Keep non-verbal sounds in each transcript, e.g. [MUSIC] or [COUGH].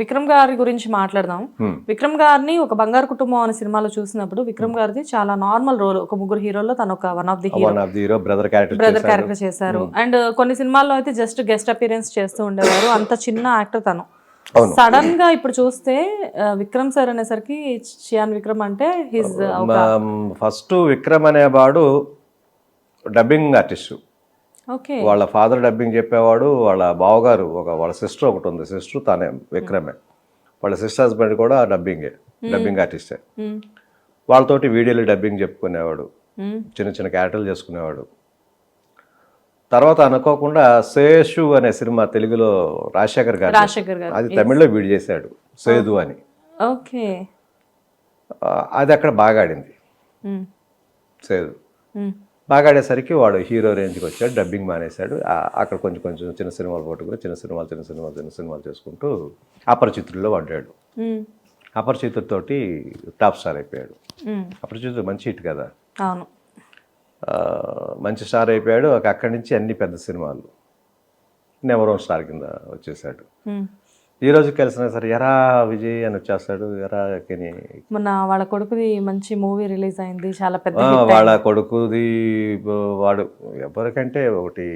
విక్రమ్ గారి గురించి మాట్లాడదాం. Hmm. విక్రమ్ గారిని ఒక బంగారు కుటుంబం అనే సినిమాలో చూసినప్పుడు విక్రమ్ గారిది చాలా నార్మల్ రోల్ ఒక ముగ్గురు హీరోల్లో తను ఒక one of the hero brother character చేశారు. అండ్ కొన్ని సినిమాల్లో అయితే జస్ట్ గెస్ట్ అపీరెన్స్ చేస్తూ ఉండేవారు. అంత చిన్న యాక్టర్ తను. సడన్గా ఇప్పుడు చూస్తే విక్రమ్ సార్ అనేసరికి చియాన్ విక్రమ్ అంటే హిజ్ ఫస్ట్ విక్రమ్ అనేవాడు డబ్బింగ్ ఆర్టిస్ట్ వాళ్ళ ఫాదర్ డబ్బింగ్ చెప్పేవాడు వాళ్ళ బావగారు ఒక వాళ్ళ సిస్టర్ ఒకటి ఉంది. సిస్టర్ తనే విక్రమే. వాళ్ళ సిస్టర్ హస్బెండ్ కూడా డబ్బింగే డబ్బింగ్ ఆర్టిస్టే. వాళ్ళతోటి వీడియోలు డబ్బింగ్ చెప్పుకునేవాడు. చిన్న చిన్న క్యారెక్టర్లు చేసుకునేవాడు. తర్వాత అనుకోకుండా శేషు అనే సినిమా తెలుగులో రాజశేఖర్ గారు. అది తమిళ్ళో వీడి చేశాడు సేదు అని. ఓకే అది అక్కడ బాగా ఆడింది. సేదు. బాగా ఆడేసరికి వాడు హీరో రేంజ్కి వచ్చాడు డబ్బింగ్ మానేశాడు. అక్కడ కొంచెం కొంచెం చిన్న సినిమాలు పట్టుకుని చిన్న సినిమాలు చిన్న సినిమాలు చిన్న సినిమాలు చేసుకుంటూ అపరిచితుల్లో పడ్డాడు. అపరిచితుడితోటి టాప్ స్టార్ అయిపోయాడు. అపరిచితుడు మంచి హిట్ కదా? అవును. మంచి స్టార్ అయిపోయాడు. అక్కడి నుంచి అన్ని పెద్ద సినిమాలు. వన్ స్టార్ కింద వచ్చేసాడు. ఈ రోజు కలిసిన సరే ఎరా విజయ్ అని వచ్చేస్తాడు ఎరా కెని. మొన్న వాళ్ళ కొడుకుది మంచి మూవీ రిలీజ్ అయింది చాలా పెద్ద వాళ్ళ కొడుకుది వాడు ఎవరికంటే ఒకటి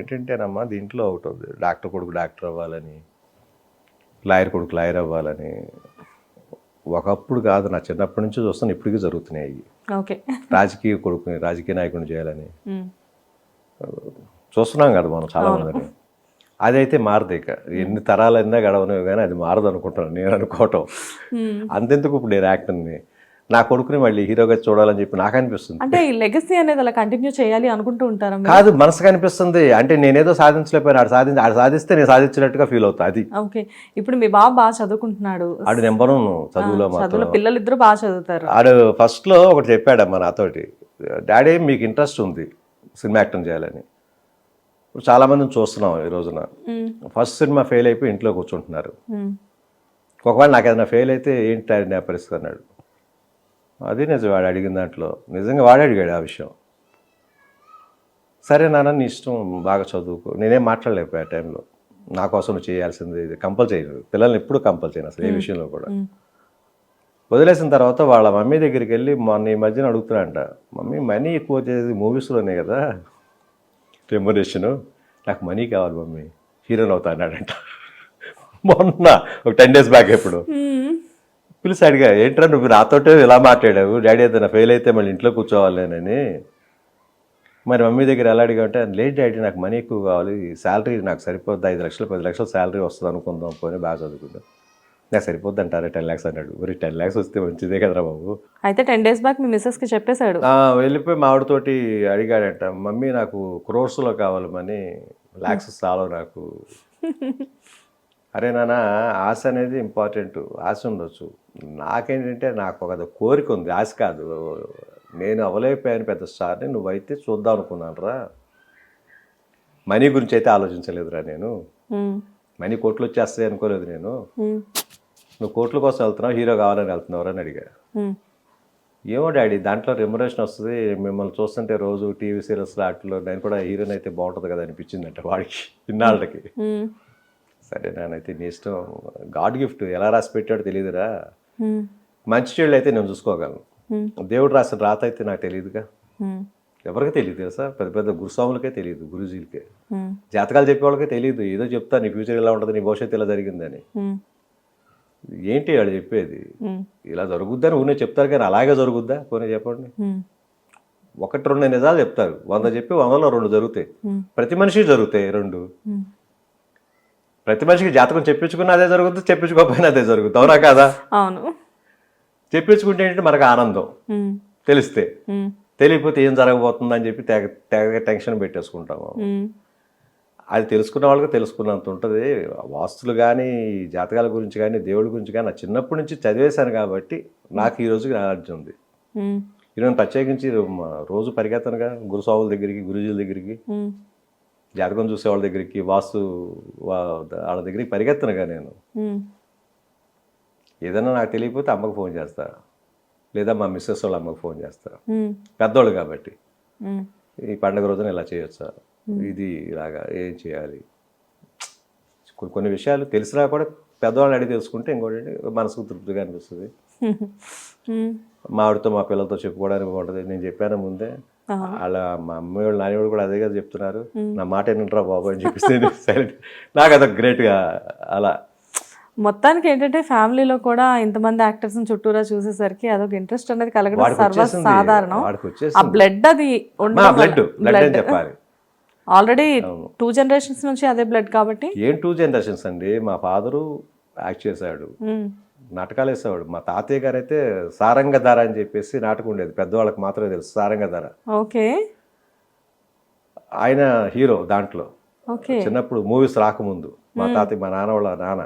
ఏంటంటేనమ్మా దీంట్లో ఒకటి డాక్టర్ కొడుకు డాక్టర్ అవ్వాలని లాయర్ కొడుకు లాయర్ అవ్వాలని. ఒకప్పుడు కాదు నా చిన్నప్పటి నుంచి చూస్తాను ఇప్పటికీ జరుగుతున్నాయి ఓకే. రాజకీయ కొడుకుని రాజకీయ నాయకుని చేయాలని. చూస్తున్నాం కదా మనం చాలా మందిని. అదైతే మారదు ఇక. ఎన్ని తరాలైనా గడవనివి కానీ అది మారదు అనుకుంటాను నేను అనుకోవటం. అంతెందుకు ఇప్పుడు నేను యాక్టర్ని నా? కొడుకుని మళ్ళీ హీరోగా చూడాలని చెప్పి నాకు అనిపిస్తుంది. అంటే ఈ లెగసీ అనేది అలా కంటిన్యూ చేయాలి అనుకుంటూ ఉంటారా? కాదు మనసుకు అనిపిస్తుంది. అంటే నేనేదో సాధించలేకపోయినా ఆడు సాధించి ఆడు సాధిస్తే నేను సాధించినట్టుగా ఫీల్ అవుతా అది. ఓకే. ఇప్పుడు మీ బాబు బాగా చదువుకుంటున్నాడు. ఆడు నెంబర్ చదువులో మాత్రం. చదువులో పిల్లలు ఇద్దరు బాగా చదువుతారు. ఆడు ఫస్ట్లో ఒకటి చెప్పాడమ్మా నాతోటి. డాడీ మీకు ఇంట్రెస్ట్ ఉంది సినిమా యాక్టింగ్ చేయాలని. ఇప్పుడు చాలామందిని చూస్తున్నాం ఈ రోజున. ఫస్ట్ సినిమా ఫెయిల్ అయిపోయి ఇంట్లో కూర్చుంటున్నారు. ఒకవేళ నాకు ఏదైనా ఫెయిల్ అయితే ఏంటి నా పరిస్థితి అన్నాడు. అది నిజం వాడు అడిగిన దాంట్లో. నిజంగా వాడే అడిగాడు ఆ విషయం. సరే నాన్న నీ ఇష్టం బాగా చదువుకో. నేనేం మాట్లాడలేకపోయా ఆ టైంలో. నా కోసం నువ్వు చేయాల్సింది ఇది. కంపల్ చేయను. పిల్లల్ని ఎప్పుడు కంపల్ చేయను అసలు ఏ విషయంలో కూడా. వదిలేసిన తర్వాత వాళ్ళ మమ్మీ దగ్గరికి వెళ్ళి మొన్న ఈ మధ్యన అడుగుతున్నాడంట మమ్మీ మనీ ఎక్కువ వచ్చేది మూవీస్లోనే కదా. రెమ్యునరేషను నాకు మనీ కావాలి మమ్మీ హీరోని అవుతా అన్నాడంట. మొన్న ఒక టెన్ డేస్ బ్యాక్ ఎప్పుడు. పిలిచి అడిగా ఏంట్రా నువ్వు నాతోటే ఇలా మాట్లాడావు? డాడీ ఏదైనా ఫెయిల్ అయితే మళ్ళీ ఇంట్లో కూర్చోవాలేనని. మరి మమ్మీ దగ్గర ఎలా అడిగా అంటే లేట్ డాడీ నాకు మనీ ఎక్కువ కావాలి శాలరీ నాకు సరిపోద్ది? ఐదు లక్షలు పది లక్షలు శాలరీ వస్తుంది అనుకుందాం పోనీ బాగా చదువుకుందాం. నాకు సరిపోద్ది అంటారా టెన్ ల్యాక్స్ అన్నాడు. మరి టెన్ ల్యాక్స్ వస్తే మంచిదే కదరా బాబు. అయితే టెన్ డేస్ బ్యాక్ మీ మిస్సెస్కి చెప్పేశాడు. వెళ్ళిపోయి మావిడతోటి అడిగాడంట మమ్మీ నాకు క్రోర్స్లో కావాలి మనీ ల్యాక్స్ చాలా నాకు. [LAUGHS] అరే నాన్న ఆశ అనేది ఇంపార్టెంట్ ఆశ ఉండొచ్చు. నాకేంటంటే నాకు ఒక కోరిక ఉంది. ఆశ కాదు. నేను అవ్వలేకపోయాను పెద్ద స్టార్ని. నువ్వైతే చూద్దాం అనుకున్నాను రా మనీ గురించి అయితే ఆలోచించలేదురా నేను. మనీ కోట్లు వచ్చేస్తాయి అనుకోలేదు నేను. నువ్వు కోట్ల కోసం వెళ్తున్నావు హీరో కావాలని వెళ్తున్నావు అని అడిగా. ఏమో డాడీ దాంట్లో రెమ్యురేషన్ వస్తుంది మిమ్మల్ని చూస్తుంటే రోజు టీవీ సీరియల్స్ వాటిలో నేను కూడా హీరోయిన్ అయితే బాగుంటుంది కదా అనిపించిందంట వాడికి ఇన్నాళ్ళకి. సరే నానైతే నీ ఇష్టం గాడ్ గిఫ్ట్ ఎలా రాసి పెట్టాడో తెలియదురా. మంచి చెడు అయితే నేను చూసుకోగలను. దేవుడు రాసిన రాత అయితే నాకు తెలియదుగా. ఎవరికి తెలియదు తెలుసా పెద్ద పెద్ద గురుస్వాములకే తెలియదు గురుజీలకే. జాతకాలు చెప్పే వాళ్ళకే తెలియదు ఏదో చెప్తా నీ ఫ్యూచర్ ఇలా ఉంటుంది నీ భవిష్యత్తు ఇలా జరిగిందని. ఏంటి వాళ్ళు చెప్పేది. ఇలా జరుగుద్దని ఊనే చెప్తారు కానీ అలాగే జరుగుద్దా పోనీ చెప్పండి. ఒకటి రెండు నిజాలు చెప్తారు వంద చెప్పి వందలో రెండు జరుగుతాయి. ప్రతి మనిషికి జరుగుతాయి రెండు. ప్రతి మనిషికి జాతకం చెప్పించుకున్న అదే జరుగుతుంది చెప్పించుకోకపోయినా అదే జరుగుతుంది అవునా కాదా అవును చెప్పించుకుంటే ఏంటంటే మనకు ఆనందం. తెలిస్తే. తెలియకపోతే ఏం జరగబోతుందని చెప్పి తెగ తెగ టెన్షన్ పెట్టేసుకుంటాము. అది తెలుసుకున్న వాళ్ళకి తెలుసుకున్నంత ఉంటుంది వాస్తులు కానీ జాతకాల గురించి కానీ దేవుడి గురించి కానీ నా చిన్నప్పటి నుంచి చదివేశాను కాబట్టి నాకు ఈ రోజుకి నాలెడ్జ్ ఉంది. ఈరోజు ప్రత్యేకించి రోజు పరిగెత్తనుగా గురుస్వాముల దగ్గరికి గురుజీల దగ్గరికి. జాతకం చూసే వాళ్ళ దగ్గరికి వాస్తు వాళ్ళ దగ్గరికి పరిగెత్తనుగా నేను. ఏదైనా నాకు తెలియకపోతే అమ్మకు ఫోన్ చేస్తా లేదా మా మిస్సెస్ వాళ్ళ అమ్మకు ఫోన్ చేస్తా మ్మ్. పెద్దోళ్ళు కాబట్టి. ఈ పండగ రోజున ఇలా చేయొచ్చా ఇది ఇలాగా ఏం చేయాలి? కొన్ని కొన్ని విషయాలు తెలిసినా కూడా పెద్దవాళ్ళని అడిగి తెలుసుకుంటే ఇంకోటి మనసుకు తృప్తిగా అనిపిస్తుంది. మ్మ్. [LAUGHS] మా పిల్లలతో చెప్పుకోవడానికి బాగుంటుంది. నేను చెప్పాను ముందే. వాళ్ళ మా అమ్మాయి వాళ్ళు నాని కూడా అదే కదా చెప్తున్నారు. నా మాట ఏంటరా బాబు అని చెప్పేసి silent. నాకు అదొక గ్రేట్గా అలా. మొత్తానికి ఏంటంటే ఫ్యామిలీలో కూడా ఇంతమంది యాక్టర్స్ చుట్టూరా చూసేసరికి అదొక ఇంట్రెస్ట్ అనేది కలగడం వాడికి సర్వ వచ్చేసింది. సాధారణం వాడికి ఆ వచ్చేసింది. బ్లడ్ అది బ్లడ్ బ్లడ్ అని చెప్పాలి. ఆల్రెడీ టూ జనరేషన్స్ నుంచి అదే బ్లడ్ కాబట్టి ఏం టూ జనరేషన్స్ అండి? మా ఫాదరు యాక్ట్ చేశాడు. నాటకాలు వేసేవాడు మా తాతయ్య గారు అయితే సారంగధార అని చెప్పేసి నాటకం ఉండేది. పెద్దవాళ్ళకి మాత్రమే తెలుసు సారంగధార. ఓకే. ఆయన హీరో దాంట్లో. చిన్నప్పుడు మూవీస్ రాకముందు. మా తాతయ్య మా నాన్న వాళ్ళ నాన్న.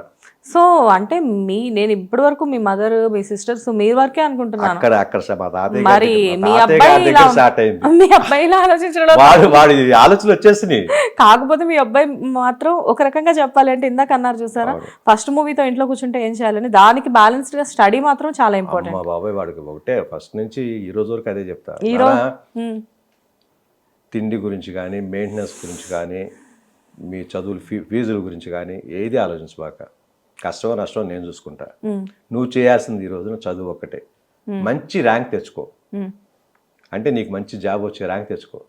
సో అంటే మీ నేను ఇప్పటి వరకు మీ మదర్ మీ సిస్టర్స్ మీ వరకే అనుకుంటున్నాను. అక్కడ అక్కడ మా తాతయ్య మరి మీ అబ్బాయి స్టార్ట్ అయింది. మీ అబ్బాయి ఇలా ఆలోచించడం. వాడు వాడి ఆలోచనలు వచ్చేసినాయి. కాకపోతే మీ అబ్బాయి మాత్రం ఒక రకంగా చెప్పాలి అంటే ఇందాక అన్నారు చూసారా? ఫస్ట్ మూవీతో ఇంట్లో కూర్చుంటే ఏం చేయాలని? దానికి బ్యాలెన్స్డ్గా స్టడీ మాత్రం చాలా ఇంపార్టెంట్ మా బాబాయ్ వాడికి ఒకటే ఫస్ట్ నుంచి ఈ రోజు వరకు అదే చెప్తా. ఈ రోజు? తిండి గురించి కానీ మెయింటెనెన్స్ గురించి కానీ మీ చదువులు ఫీ ఫీజుల గురించి కానీ ఏది ఆలోచించబాక. కష్టమో నష్టమో నేను చూసుకుంటా. నువ్వు చేయాల్సింది ఈ రోజున చదువు ఒక్కటే. మంచి ర్యాంక్ తెచ్చుకో. అంటే నీకు మంచి జాబ్ వచ్చే ర్యాంక్ తెచ్చుకో.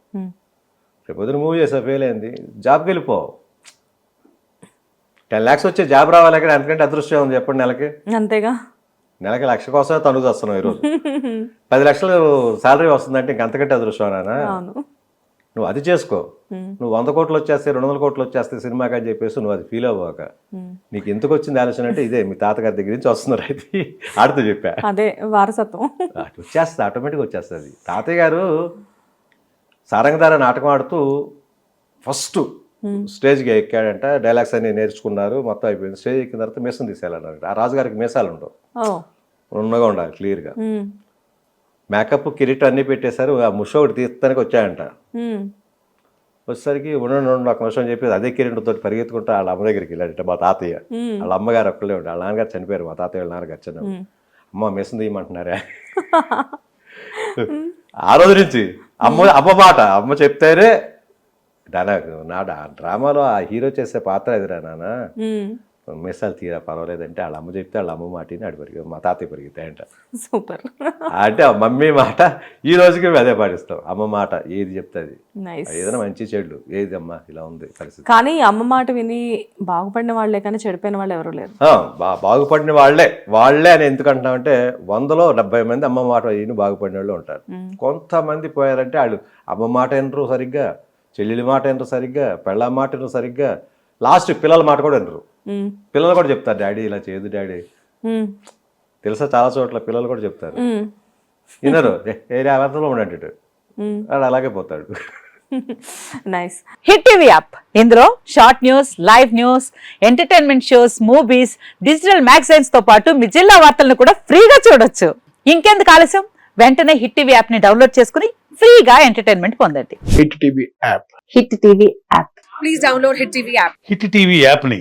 రేపు పొద్దున మూవ్ చేసా ఫెయిల్ అయింది. జాబ్కి వెళ్ళిపో. టెన్ ల్యాక్స్ వచ్చే జాబ్ రావాలి కానీ అంతకంటే అదృష్టం ఉంది చెప్పండి నెలకి? అంతేగా. నెలకి లక్ష కోసమే తనుగు వస్తున్నావు ఈరోజు. [LAUGHS] పది లక్షలు శాలరీ వస్తుందంటే ఇంక అంతకంటే అదృష్టం అవును. నువ్వు అది చేసుకో. నువ్వు వంద కోట్లు వచ్చేస్తే రెండు వందల కోట్లు వచ్చేస్తే సినిమాకి అని చెప్పేసి నువ్వు అది ఫీల్ అవ్వక. నీకు ఎందుకు వచ్చింది ఆలోచన అంటే ఇదే మీ తాతగారి దగ్గర నుంచి వస్తున్నారు అయితే ఆడితో చెప్పా. అదే వారసత్వం. వచ్చేస్తుంది ఆటోమేటిక్గా వచ్చేస్తుంది తాతయ్య గారు సారంగధార నాటకం ఆడుతూ ఫస్ట్ స్టేజ్కి ఎక్కాడంట డైలాగ్స్ అన్ని నేర్చుకున్నారు మొత్తం అయిపోయింది. స్టేజ్ ఎక్కిన తర్వాత మీసం తీసేయాలన్నారు. ఆ రాజుగారికి మీసాలు ఉండవు. ఉన్నగా ఉండాలి క్లియర్గా. మేకప్ కిరీటం అన్నీ పెట్టేశారు. ఆ ముష ఒకటి తీస్తానికి వచ్చాయంట. వచ్చేసరికి ఉండండి ఉండండి ఒక నిమిషం చెప్పేది. అదే కిరీటంతో పరిగెత్తుకుంటా వాళ్ళ అమ్మ దగ్గరికి వెళ్ళాడంట మా తాతయ్య. వాళ్ళ అమ్మగారు ఒక్కలే ఉండే. వాళ్ళ నాన్నగారు చనిపోయారు. మా తాతయ్య వాళ్ళ నాన్నగారు మ్మ్. అమ్మ మిషన్ తీయమంటున్నారా ఆ రోజు నుంచి అమ్మ అమ్మ మాట అమ్మ చెప్తేనే నాకు నా డ్రామాలో ఆ హీరో చేసే పాత్ర ఎదురా నాన్న మ్మ్. మిసాలు తీరా పర్వాలేదంటే వాళ్ళ అమ్మ చెప్తే వాళ్ళ అమ్మ మాటిని ఆడు పరిగె మా తాతయ్య పరిగెత్తాయంట సూపర్. అంటే మమ్మీ మాట ఈ రోజుకి మేము అదే పాటిస్తాం. అమ్మ మాట ఏది చెప్తుంది? ఏదైనా మంచి చెడు ఏది అమ్మా ఇలా ఉంది పరిస్థితి. కానీ అమ్మ మాట విని బాగుపడిన వాళ్ళే కానీ చెడిపోయిన వాళ్ళు ఎవరు లేరు. బాగుపడిన వాళ్ళే వాళ్ళే అని ఎందుకు అంటున్నామంటే వందలో డెబ్బై మంది అమ్మ మాట విని బాగుపడిన వాళ్ళు ఉంటారు. కొంతమంది పోయారంటే వాళ్ళు అమ్మ మాట వినరు సరిగ్గా చెల్లెలి మాట వినరు సరిగ్గా పెళ్ళ మాట వినరు సరిగ్గా లాస్ట్ పిల్లల మాట కూడా వినరు. మ్మ్. పిల్లలు కూడా చెప్తారు డాడీ ఇలా చేయదు డాడీ. తెలుసా చాలా చోట్ల పిల్లలు కూడా చెప్తారు. వినరు ఏ అవంతంలో ఉన్నట్టు మ్మ్. వాడు అలాగే పోతాడు. [LAUGHS] Nice hit TV app. ఇందులో short news live news entertainment shows movies digital మ్యాగజైన్స్తో పాటు మీ జిల్లా వార్తలను కూడా ఫ్రీగా చూడొచ్చు. ఇంకెందుకు ఆలస్యం? వెంటనే హిట్ టీవీ యాప్ని డౌన్లోడ్ చేసుకుని ఫ్రీగా ఎంటర్టైన్మెంట్ పొందండి. Hit TV app. Hit TV app. Hit TV యాప్ని